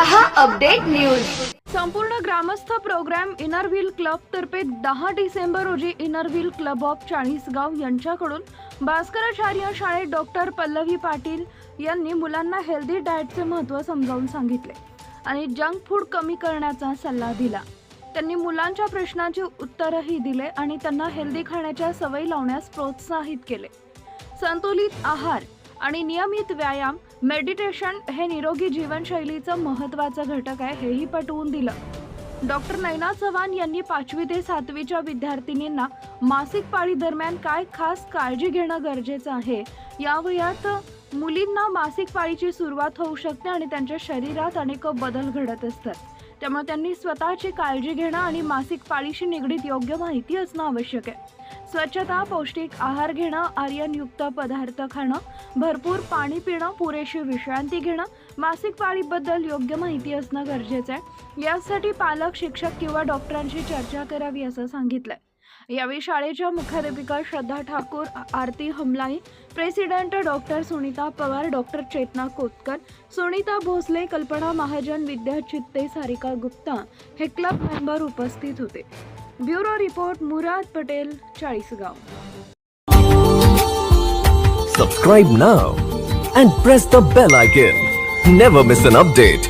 रहा update news. संपूर्ण ग्रामस्थ प्रोग्राम इनरव्हील क्लब तर्फे दहा डिसेंबर रोजी इनरव्हील क्लब ऑफ चाळीसगाव यांच्याकडून भास्कराचार्य शाळेत डॉक्टर पल्लवी पाटील यांनी मुलांना हेल्दी डाएटचे महत्त्व समजावून सांगितले आणि जंक फूड कमी करण्याचा सल्ला दिला. त्यांनी मुलांच्या प्रश्नांचे उत्तरही दिले आणि त्यांना हेल्दी खाण्याच्या सवयी लावण्यास प्रोत्साहित केले. संतुलित आहार आणि नियमित व्यायाम मेडिटेशन हे निरोगी जीवनशैलीचं महत्त्वाचं घटक आहे हेही पटवून दिलं. डॉक्टर नैना चव्हाण यांनी पाचवी ते सातवीच्या विद्यार्थिनींना मासिक पाळी दरम्यान काय खास काळजी घेणं गरजेचं आहे या वयात मुलींना मासिक पाळीची सुरुवात होऊ शकते आणि त्यांच्या शरीरात अनेक बदल घडत असतात. त्यामुळे त्यांनी स्वतःची काळजी घेणं आणि मासिक पाळीशी निगडीत योग्य माहिती असणं आवश्यक आहे. स्वच्छता पौष्टिक आहार घेणं आर्यनयुक्त पदार्थ खाणं भरपूर पाणी पिणं पुरेशी विश्रांती घेणं मासिक पाळीबद्दल योग्य माहिती असणं गरजेचं आहे. यासाठी पालक शिक्षक किंवा डॉक्टरांशी चर्चा करावी असं सांगितलंय. यावेळी शाळेच्या मुख्याध्यापिका Shraddha Thakur Aarti हमलाई president doctor Sunita Pawar doctor Chetana Kotkar Sunita Bhosale Kalpana Mahajan Vidya चित्ते सारिका गुप्ता हे क्लब मेंबर उपस्थित होते. Bureau report Murad Patel Chalisgaon. Subscribe now and press the bell icon never miss an update